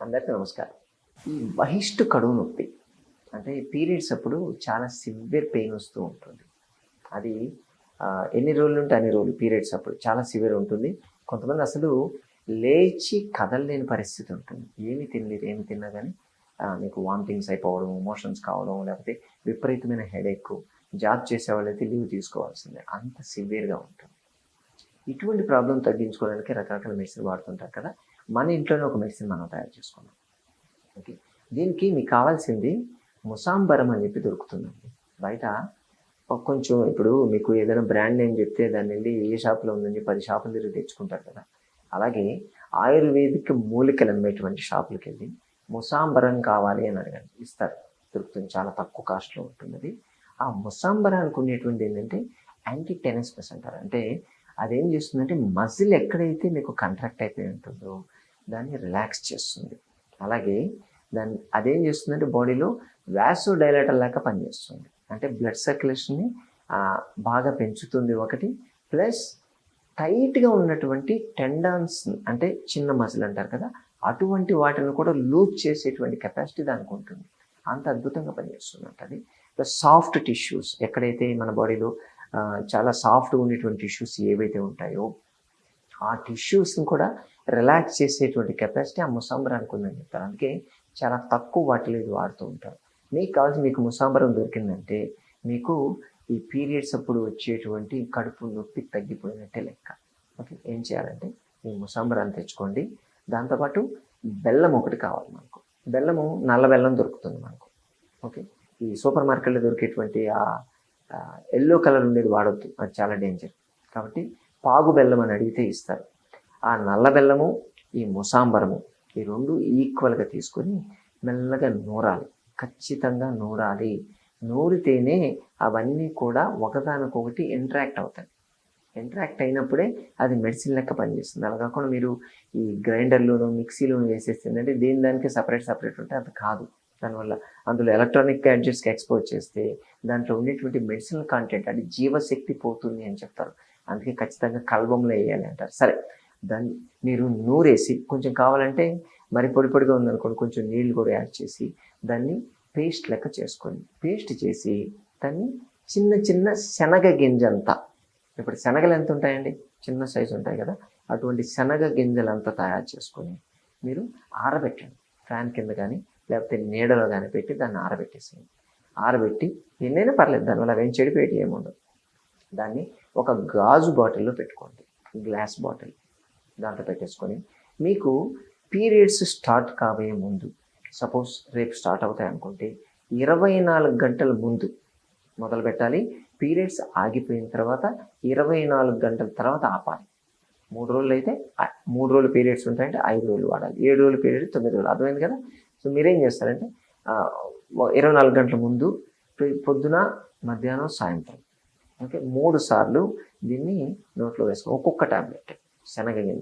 అందరికీ నమస్కారం. ఈ బహిష్టు కడువు నొప్పి అంటే పీరియడ్స్ అప్పుడు చాలా సివియర్ పెయిన్ వస్తూ ఉంటుంది. అది ఎన్ని రోజులు ఉంటే అన్ని రోజులు పీరియడ్స్ అప్పుడు చాలా సివియర్ ఉంటుంది. కొంతమంది అసలు లేచి కదలలేని పరిస్థితి ఉంటుంది. ఏమి తినలేదు ఏమి తిన్నా కానీ మీకు వామిటింగ్స్ అయిపోవడం మోషన్స్ కావడం లేకపోతే విపరీతమైన హెడేక్ జాబ్ చేసే వాళ్ళైతే లీవ్ తీసుకోవాల్సిందే. అంత సివియర్గా ఉంటుంది. ఇటువంటి ప్రాబ్లం తగ్గించుకోవడానికి రకరకాల మెడిసిన్ వాడుతుంటారు కదా. మన ఇంట్లోనే ఒక మెడిసిన్ మనం తయారు చేసుకున్నాం. ఓకే దీనికి మీకు కావాల్సింది ముసాంబరం అని చెప్పి దొరుకుతుందండి. బయట కొంచెం ఇప్పుడు మీకు ఏదైనా బ్రాండ్ నేమ్ చెప్తే దాన్ని వెళ్ళి ఏ షాప్లో ఉందని పది షాపులు తిరిగి తెచ్చుకుంటారు కదా. అలాగే ఆయుర్వేదిక్ మూలికలు అమ్మేటువంటి షాపులకి వెళ్ళి ముసాంబరం కావాలి అని అడగండి. ఇస్తారు. దొరుకుతుంది. చాలా తక్కువ కాస్ట్లో ఉంటుంది ఆ ముసాంబరానికి ఉండేటువంటి ఏంటంటే యాంటీ టెనస్పస్ అంటారు. అంటే అదేం చేస్తుందంటే మజిల్ ఎక్కడైతే మీకు కంట్రాక్ట్ అయిపోయి ఉంటుందో దాన్ని రిలాక్స్ చేస్తుంది. అలాగే దాన్ని అదేం చేస్తుందంటే బాడీలో వ్యాసో డైలేటర్ లాగా పనిచేస్తుంది. అంటే బ్లడ్ సర్క్యులేషన్ని బాగా పెంచుతుంది ఒకటి ప్లస్ టైట్గా ఉన్నటువంటి టెండాన్స్ అంటే చిన్న మజిల్ అంటారు కదా అటువంటి వాటిని కూడా లూప్ చేసేటువంటి కెపాసిటీ దానికి ఉంటుంది. అంత అద్భుతంగా పనిచేస్తుంది అది. ప్లస్ సాఫ్ట్ టిష్యూస్ ఎక్కడైతే మన బాడీలో చాలా సాఫ్ట్గా ఉండేటువంటి టిష్యూస్ ఏవైతే ఉంటాయో ఆ టిష్యూస్ని కూడా రిలాక్స్ చేసేటువంటి కెపాసిటీ ఆ ముసాంబరానికి ఉందని చెప్తారు. అందుకే చాలా తక్కువ వాటిలో ఇది వాడుతూ ఉంటారు. మీకు కావాల్సి మీకు ముసాంబరం దొరికిందంటే మీకు ఈ పీరియడ్స్ అప్పుడు వచ్చేటువంటి కడుపు నొప్పి తగ్గిపోయినట్టే లెక్క. ఓకే ఏం చేయాలంటే ఈ ముసాంబరాన్ని తెచ్చుకోండి. దాంతోపాటు బెల్లం ఒకటి కావాలి మనకు. బెల్లము నల్ల బెల్లం దొరుకుతుంది మనకు. ఓకే ఈ సూపర్ మార్కెట్లో దొరికేటువంటి ఆ ఎల్లో కలర్ ఉండేది వాడొద్దు. అది చాలా డేంజర్ కాబట్టి పాగు బెల్లం అని అడిగితే ఇస్తారు. ఆ నల్ల బెల్లము ఈ ముసాంబరము ఈ రెండు ఈక్వల్గా తీసుకొని మెల్లగా నూరాలి. ఖచ్చితంగా నూరాలి. నూరితేనే అవన్నీ కూడా ఒకదానికొకటి ఇంటరాక్ట్ అవుతాయి. ఇంటరాక్ట్ అయినప్పుడే అది మెడిసిన్ లెక్క పనిచేస్తుంది. అలా కాకుండా మీరు ఈ గ్రైండర్లోనూ మిక్సీలోనూ వేసేస్తుందంటే దేని దానికి సపరేట్ సపరేట్ ఉంటే అది కాదు. దానివల్ల అందులో ఎలక్ట్రానిక్ గ్యాడ్జెట్స్కి ఎక్స్పోజ్ చేస్తే దాంట్లో ఉండేటువంటి మెడిసిన్ కాంటెంట్ అది జీవశక్తి పోతుంది అని చెప్తారు. అందుకే ఖచ్చితంగా కల్బంలో వేయాలి అంటారు. సరే దాన్ని మీరు నూరేసి కొంచెం కావాలంటే మరి పొడి పొడిగా ఉందనుకోండి కొంచెం నీళ్ళు కూడా యాడ్ చేసి దాన్ని పేస్ట్ లెక్క చేసుకొని పేస్ట్ చేసి దాన్ని చిన్న చిన్న శనగ గింజంతా ఇప్పుడు శనగలు ఎంత ఉంటాయండి? చిన్న సైజు ఉంటాయి కదా అటువంటి శనగ గింజలంతా తయారు చేసుకొని మీరు ఆరబెట్టండి. ఫ్యాన్ కింద కానీ లేకపోతే నీడలో కానీ పెట్టి దాన్ని ఆరబెట్టేసేయండి. ఆరబెట్టి ఎన్నైనా పర్లేదు దానివల్ల అవేం చెడిపోయేటి ఏముండదు దాన్ని ఒక గాజు బాటిల్లో పెట్టుకోండి గ్లాస్ బాటిల్ దాంట్లో పెట్టేసుకొని. మీకు పీరియడ్స్ స్టార్ట్ కాబోయే ముందు సపోజ్ రేపు స్టార్ట్ అవుతాయి అనుకుంటే ఇరవై నాలుగు గంటల ముందు మొదలు పెట్టాలి. పీరియడ్స్ ఆగిపోయిన తర్వాత ఇరవై నాలుగు గంటల తర్వాత ఆపాలి. మూడు రోజులు అయితే మూడు రోజులు పీరియడ్స్ ఉంటాయంటే ఐదు రోజులు వాడాలి. ఏడు రోజులు పీరియడ్ తొమ్మిది రోజులు. అర్థమైంది కదా? సో మీరేం చేస్తారంటే ఇరవై నాలుగు గంటల ముందు పొద్దున మధ్యాహ్నం సాయంత్రం. ఓకే? మూడు సార్లు దీన్ని నోట్లో వేసుకో ఒక్కొక్క టాబ్లెట్ శనగ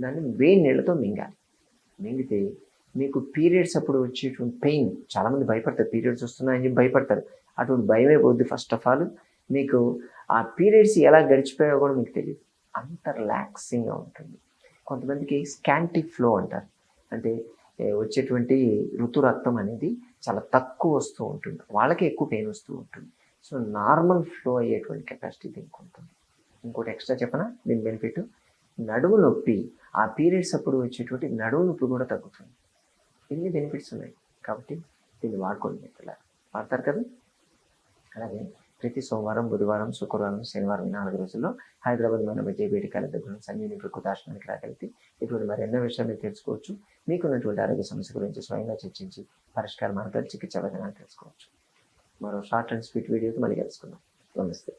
దాన్ని వేడి నీళ్ళతో మింగాలి. మింగితే మీకు పీరియడ్స్ అప్పుడు వచ్చేటువంటి పెయిన్ చాలామంది భయపడతారు పీరియడ్స్ వస్తున్నాయని చెప్పి భయపడతారు. అటువంటి భయమే పోద్ది ఫస్ట్ ఆఫ్ ఆల్. మీకు ఆ పీరియడ్స్ ఎలా గడిచిపోయాయో కూడా మీకు తెలియదు. అంత రిలాక్సింగ్గా ఉంటుంది. కొంతమందికి స్కాంటిక్ ఫ్లో అంటారు. అంటే వచ్చేటువంటి ఋతురక్తం అనేది చాలా తక్కువ వస్తూ ఉంటుంది. వాళ్ళకి ఎక్కువ పెయిన్ వస్తూ ఉంటుంది. సో నార్మల్ ఫ్లో అయ్యేటువంటి కెపాసిటీ దీనికి ఉంటుంది ఇంకోటి ఎక్స్ట్రా చెప్పనా? దీని బెనిఫిట్ నడుము నొప్పి ఆ పీరియడ్స్ అప్పుడు వచ్చేటువంటి నడుము నొప్పి కూడా తగ్గుతుంది. ఎన్ని బెనిఫిట్స్ ఉన్నాయి? కాబట్టి దీన్ని వాడుకోండి పిల్లలు వాడతారు కదా? అలాగే ప్రతి సోమవారం బుధవారం శుక్రవారం శనివారం నాలుగు రోజుల్లో హైదరాబాద్ మన విజయబేడి కళ దగ్గర ఉన్న. సంజీని ప్రకృతాశ్రమానికి రాగలిగితే ఇటువంటి మరి ఎన్నో విషయాలు మీరు తెలుసుకోవచ్చు. మీకున్నటువంటి ఆరోగ్య సమస్య గురించి స్వయంగా చర్చించి పరిష్కార మార్గాలు చికిత్స విధానాలు తెలుసుకోవచ్చు. మరో షార్ట్ అండ్ స్వీట్ వీడియోతో మళ్ళీ కలుసుకుందాం. నమస్తే.